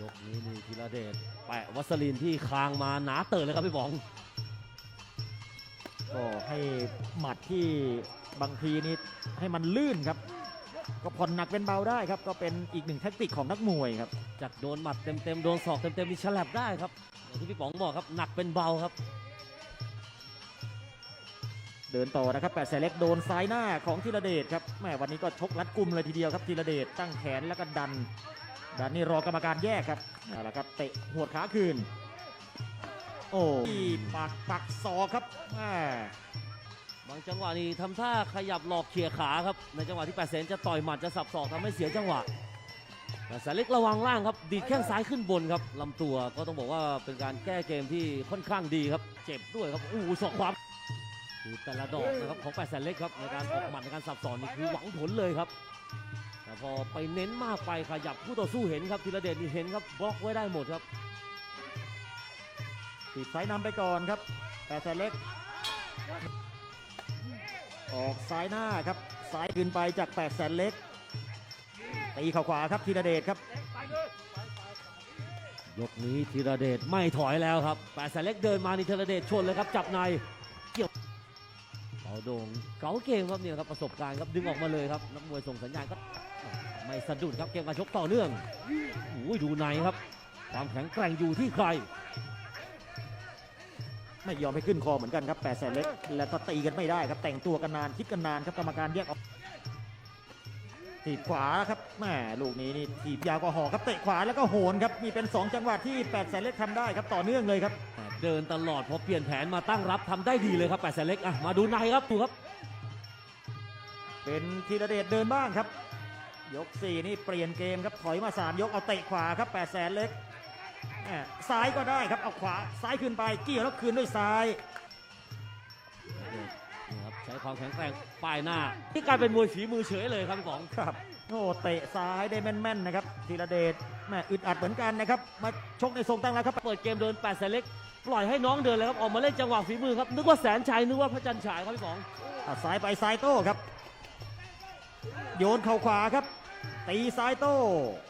ยกนี้นี่ธีรเดชแปะวัสลินที่คางมาหนาเติร์เลยครับพี่บอง ก็ให้หมัดที่บางทีนี่ให้มันลื่นครับ ก็ผ่อนหนักเป็นเบาได้ครับ ก็เป็นอีกหนึ่งแทคติกของนักมวยครับ จากโดนหมัดเต็มๆ โดนศอกเต็มๆมีฉลับได้ครับอย่างที่พี่ป๋องบอกครับหนักเป็นเบาครับ เดินต่อนะครับแปดแสนเล็กโดนซ้ายหน้าของธีรเดชครับแหมวันนี้ก็ชกรัดกุมเลยทีเดียวครับธีรเดชตั้งแขนแล้วก็ดัน ดันนี่รอกรรมการแยกครับเอาละครับเตะหัวขาคืน โอ้ที่ปักปักศอกครับแหมบางจังหวะนี่ทำท่าขยับหลอกเขี่ยขาครับ ในจังหวะที่แปดแสนจะต่อยหมัดจะสับศอกทำให้เสียจังหวะแต่แสนเล็กระวังล่างครับ ดีดแข้งซ้ายขึ้นบนครับลำตัวก็ต้องบอกว่าเป็นการแก้เกมที่ค่อนข้างดีครับ เจ็บด้วยครับอู้หูศอกขวาคือแต่ละดอกนะครับของแปดแสนเล็กครับในการออกหมัดในการสับสอนนี่คือหวังผลเลยครับ แต่พอไปเน้นมากไปขยับคู่ต่อสู้เห็นครับธีรเดชนี่เห็นครับบล็อกไว้ได้หมดครับติดซ้ายนำไปก่อนครับแปดแสนเล็ก ออกซ้ายหน้าครับซ้ายขึ้นไปจากแปดแสนเล็กตีเข่าขวาครับธีรเดชครับ ยกนี้ธีรเดชไม่ถอยแล้วครับแปดแสนเล็กเดินมานี่ธีรเดชชนเลยครับจับในเกี่ยว เกาโด่งเก๋าเกมครับเนี่ยครับประสบการณ์ครับดึงออกมาเลยครับนักมวยส่งสัญญาณก็ไม่สะดุดครับเกมการชกต่อเนื่องโอ้ยดูในครับความแข็งแกร่งอยู่ที่ใคร ไม่ยอมให้ขึ้นคอเหมือนกันครับแปดแสนเล็กแล้วก็ตีกันไม่ได้ครับแต่งตัวกันนานคิดกันนานครับกรรมการแยกออกถีบขวาครับแม่ลูกนี้นี่ถีบยาวกว่าหอกครับเตะขวาแล้วก็โหนครับมีเป็น 2 จังหวะที่แปดแสนเล็กทำได้ครับต่อเนื่องเลยครับ เดินตลอดพอเปลี่ยนแผนมาตั้งรับทำได้ดีเลยครับแปดแสนเล็กอะมาดูในครับดูครับ เป็นธีรเดชเดินบ้างครับ ยก4นี่เปลี่ยนเกมครับถอยมา3ยกเอาเตะขวาครับ8แสนเล็กแหม่ซ้ายก็ได้ครับเอาขวาซ้ายขึ้นไปเกี่ยวแล้วคืนด้วยซ้ายนี่ครับใช้ความแข็งแกร่งป้ายหน้า ที่กลายเป็นมวยฝีมือเฉยเลยครับพี่ป๋องครับโอ้เตะซ้ายได้แม่นๆนะครับธีรเดชแหม่อึดอัดเหมือนกันนะครับ มาชกในทรงตั้งแล้วครับ เปิดเกมเดินแปดแสนเล็ก ปล่อยให้น้องเดินเลยครับออกมาเล่นจังหวะฝีมือครับนึกว่าแสนชัยนึกว่าพระจันทร์ฉายครับพี่ป๋องอะซ้ายไปซ้ายโต้ครับ โยนเข่าขวาครับ ตีซ้ายโต้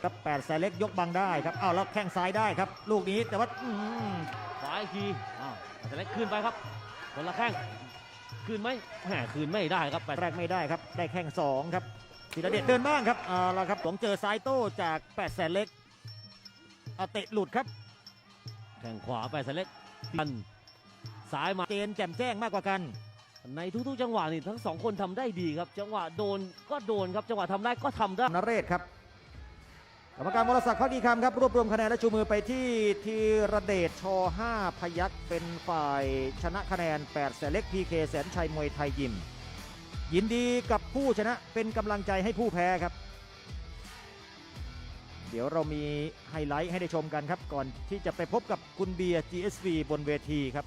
ครับแปดแสนเล็กยกบังได้ครับเอาแล้วแข้งซ้ายได้ครับ ลูกนี้แต่ว่าอื้อหือขวาอีกทีอ้าวแต่เล็กคืนไปครับคนละแข้งคืนไหมแหมคืนไม่ได้ครับแปดแรกไม่ได้ครับ ได้แข้งสองครับธีรเดชเดินบ้างครับเอาละครับหลงเจอซ้ายโต้จากแปดแสนเล็กเอาเตะหลุดครับ แข้งขวาแปดแสนเล็ก ทันซ้ายมาเจนแจ่มแจ้งมากกว่ากัน ในทุกๆ จังหวะนี่ทั้งสองคนทำได้ดีครับ จังหวะโดนก็โดนครับ จังหวะทำได้ก็ทำได้นเรศครับกรรมการวรศักดิ์พักดีคำครับ รวบรวมคะแนนและชูมือไปที่ธีระเดชช5พยักเป็นฝ่ายชนะคะแนน8แสนเล็กพีเคแสนชัยมวยไทยยิม ยินดีกับผู้ชนะเป็นกำลังใจให้ผู้แพ้ครับ เดี๋ยวเรามีไฮไลท์ให้ได้ชมกันครับ ก่อนที่จะไปพบกับคุณเบียร์ GSV บนเวทีครับ